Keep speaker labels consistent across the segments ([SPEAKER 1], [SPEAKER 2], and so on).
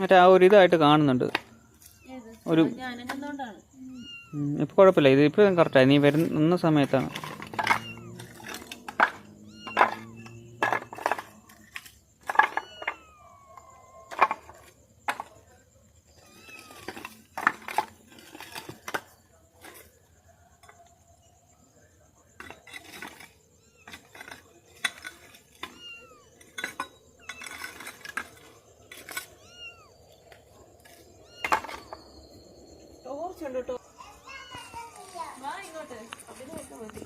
[SPEAKER 1] മറ്റേ ആ ഒരു ഇതായിട്ട് കാണുന്നുണ്ട്. ഒരു ഇപ്പോൾ കുഴപ്പമില്ല. ഇത് ഇപ്പോൾ കറക്റ്റായി നീ വരുന്ന സമയത്താണ്.
[SPEAKER 2] ടോർച്ചുണ്ട് കേട്ടോ വാ ഇങ്ങോട്ട്. അതിന് മതി.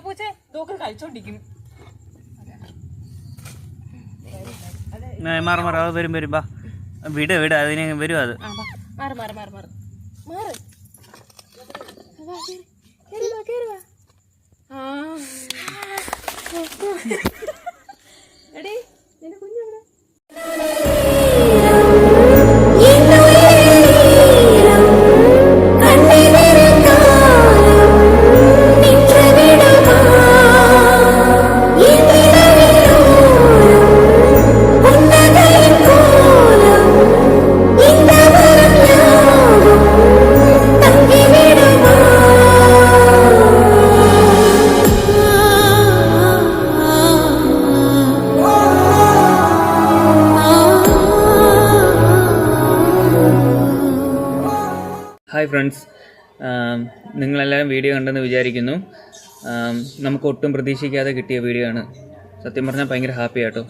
[SPEAKER 2] കളപ്പൂച്ചേ ദോക്കർ കഴിച്ചോണ്ടിരിക്കും.
[SPEAKER 1] മാറി മാറി അത് വരും വരും ബാ. വിട വിട അതിന് വരും അത്.
[SPEAKER 2] മാറ് മാറ് മാറ് മാറ്. മാറ്. ആ.
[SPEAKER 1] ഹായ് ഫ്രണ്ട്സ് നിങ്ങളെല്ലാവരും വീഡിയോ കണ്ടെന്ന് വിചാരിക്കുന്നു. നമുക്ക് ഒട്ടും പ്രതീക്ഷിക്കാതെ കിട്ടിയ വീഡിയോ ആണ്. സത്യം പറഞ്ഞാൽ ഭയങ്കര ഹാപ്പി ആട്ടോ.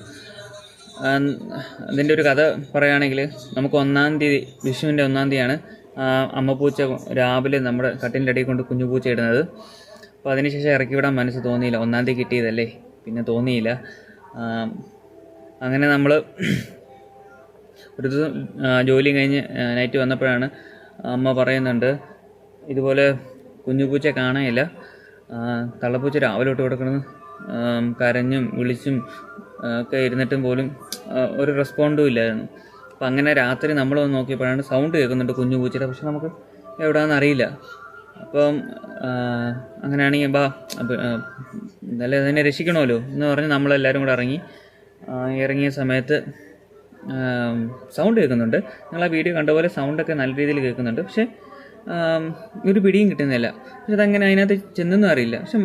[SPEAKER 1] ആം, അതിന്റെ ഒരു കഥ പറയുകയാണെങ്കിൽ നമുക്ക് ഒന്നാം തീയതി വിഷുവിന്റെ ഒന്നാം തീയതിയാണ് അമ്മ അമ്മപ്പൂച്ച രാവിലെ നമ്മുടെ കട്ടിന്റെ അടിയിൽ കൊണ്ട് കുഞ്ഞുപൂച്ച ഇടുന്നത്. അപ്പോൾ അതിനുശേഷം ഇറക്കി വിടാൻ മനസ്സ് തോന്നിയില്ല. ഒന്നാം തീയതി കിട്ടിയതല്ലേ? പിന്നെ തോന്നിയില്ല. അങ്ങനെ നമ്മൾ ഒരു ദിവസം ജോലി കഴിഞ്ഞ് നൈറ്റ് വന്നപ്പോഴാണ് അമ്മ പറയുന്നുണ്ട് ഇതുപോലെ കുഞ്ഞുപൂച്ച കാണാനില്ല. തള്ളപ്പൂച്ച രാവിലെ തൊട്ട് കിടക്കണമെന്ന് കരഞ്ഞും വിളിച്ചും ഒക്കെ ഇരുന്നിട്ടും പോലും ഒരു റെസ്പോണ്ടും ഇല്ലായിരുന്നു. അപ്പം അങ്ങനെ രാത്രി നമ്മൾ വന്ന് നോക്കിയപ്പോഴാണ് സൗണ്ട് കേൾക്കുന്നുണ്ട് കുഞ്ഞുപൂച്ചയുടെ. പക്ഷെ നമുക്ക് എവിടെയാണെന്ന് അറിയില്ല. അപ്പം അങ്ങനെയാണെങ്കിൽ ബാ നല്ല അതിനെ രക്ഷിക്കണമല്ലോ എന്ന് പറഞ്ഞ് നമ്മളെല്ലാവരും കൂടെ ഇറങ്ങി ഇറങ്ങിയ സമയത്ത് സൗണ്ട് കേൾക്കുന്നുണ്ട്. നിങ്ങൾ ആ വീഡിയോ കണ്ട പോലെ സൗണ്ടൊക്കെ നല്ല രീതിയിൽ കേൾക്കുന്നുണ്ട്. പക്ഷേ ഒരു പിടിയും കിട്ടുന്നില്ല. പക്ഷെ അതങ്ങനെ അതിനകത്ത് ചെന്നെന്നും അറിയില്ല. പക്ഷെ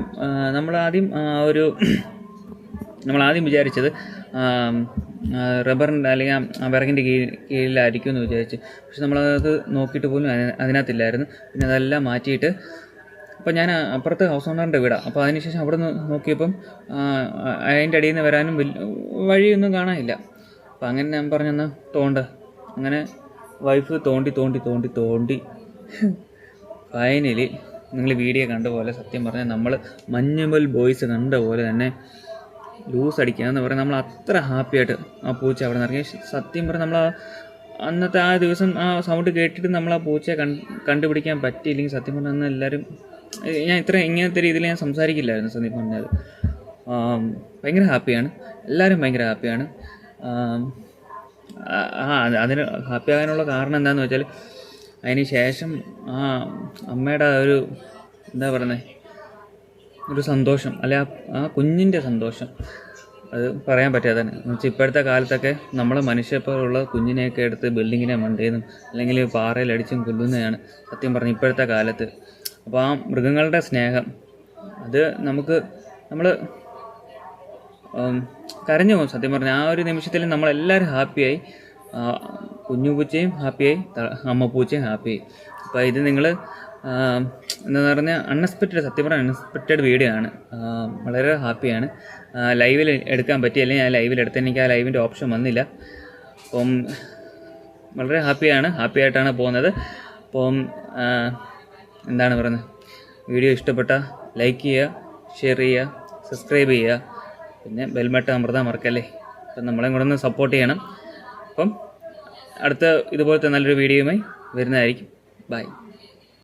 [SPEAKER 1] നമ്മളാദ്യം ഒരു നമ്മളാദ്യം വിചാരിച്ചത് റബ്ബറിന്റെ അല്ലെങ്കിൽ ആ- വിറകിന്റെ കീഴിൽ കീഴിലായിരിക്കും എന്ന് വിചാരിച്ച്. പക്ഷെ നമ്മളത് നോക്കിയിട്ട് പോലും അതിന് അതിനകത്തില്ലായിരുന്നു. പിന്നെ അതെല്ലാം മാറ്റിയിട്ട് അപ്പോൾ ഞാൻ അപ്പുറത്ത് ഹൗസ് ഓണറിന്റെ വീടാണ് അപ്പോൾ അതിനുശേഷം അവിടെ നിന്ന് നോക്കിയപ്പം അതിന്റെ അടിയിൽ നിന്ന് വരാനും വഴിയൊന്നും കാണാനില്ല. അപ്പം അങ്ങനെ ഞാൻ പറഞ്ഞെന്ന് തോണ്ട. അങ്ങനെ വൈഫ് തോണ്ടി തോണ്ടി തോണ്ടി തോണ്ടി. ഫൈനലി നിങ്ങൾ വീഡിയോ കണ്ട പോലെ സത്യം പറഞ്ഞാൽ നമ്മൾ മഞ്ഞുമൽ ബോയ്സ് കണ്ട പോലെ തന്നെ ലൂസ് അടിക്കുക എന്ന് പറയുന്നത് നമ്മൾ അത്ര ഹാപ്പിയായിട്ട് ആ പൂച്ച അവിടെ നിന്ന് ഇറങ്ങി. സത്യം പറഞ്ഞാൽ നമ്മൾ അന്നത്തെ ആ ദിവസം ആ സൗണ്ട് കേട്ടിട്ട് നമ്മൾ ആ പൂച്ചയെ കണ്ടുപിടിക്കാൻ പറ്റിയില്ലെങ്കിൽ സത്യം പറഞ്ഞാൽ അന്ന് എല്ലാവരും ഞാൻ ഇത്ര ഇങ്ങനത്തെ രീതിയിൽ ഞാൻ സംസാരിക്കില്ലായിരുന്നു സത്യം പറഞ്ഞാൽ ഭയങ്കര ഹാപ്പിയാണ് എല്ലാവരും ഭയങ്കര ഹാപ്പിയാണ് ആം, ആ ആ, അത് അതിന് ഹാപ്പി ആകാനുള്ള കാരണം എന്താണെന്ന് വെച്ചാൽ അതിന് ശേഷം ആ അമ്മയുടെ ഒരു എന്താ പറയുന്നത് ഒരു സന്തോഷം അല്ലെ ആ ആ കുഞ്ഞിന്റെ സന്തോഷം അത് പറയാൻ പറ്റാത്തതാണ് എന്നുവെച്ചാൽ ഇപ്പോഴത്തെ കാലത്തൊക്കെ നമ്മൾ മനുഷ്യപ്പോലുള്ള കുഞ്ഞിനെയൊക്കെ എടുത്ത് ബിൽഡിങ്ങിനെ മണ്ടേന്നും അല്ലെങ്കിൽ പാറയിലടിച്ചും കൊല്ലുന്നതാണ് സത്യം പറഞ്ഞ് ഇപ്പോഴത്തെ കാലത്ത്. അപ്പോൾ ആ മൃഗങ്ങളുടെ സ്നേഹം അത് നമുക്ക് നമ്മൾ കരഞ്ഞു പോകും. സത്യം പറഞ്ഞാൽ ആ ഒരു നിമിഷത്തിൽ നമ്മളെല്ലാവരും ഹാപ്പിയായി. കുഞ്ഞു പൂച്ചയും ഹാപ്പിയായി അമ്മ പൂച്ചയും ഹാപ്പിയായി. അപ്പോൾ ഇത് നിങ്ങൾ എന്താ പറഞ്ഞാൽ അൺഎക്സ്പെക്റ്റഡ് സത്യം പറഞ്ഞാൽ അൺഎക്സ്പെക്റ്റഡ് വീഡിയോ ആണ്. വളരെ ഹാപ്പിയാണ്. ലൈവിൽ എടുക്കാൻ പറ്റിയല്ലെങ്കിൽ ഞാൻ ലൈവിൽ എടുത്ത എനിക്ക് ആ ലൈവിന്റെ ഓപ്ഷൻ വന്നില്ല. അപ്പം വളരെ ഹാപ്പിയാണ് ഹാപ്പി ആയിട്ടാണ് പോകുന്നത്. അപ്പം എന്താണ് പറയുന്നത് വീഡിയോ ഇഷ്ടപ്പെട്ട ലൈക്ക് ചെയ്യുക ഷെയർ ചെയ്യുക സബ്സ്ക്രൈബ് ചെയ്യുക. പിന്നെ ബെൽമെട്ട് അമൃത മറക്കല്ലേ അപ്പം നമ്മളെയും കൂടെ ഒന്ന് സപ്പോർട്ട് ചെയ്യണം. അപ്പം അടുത്ത ഇതുപോലത്തെ നല്ലൊരു വീഡിയോയുമായി വരുന്നതായിരിക്കും. ബൈ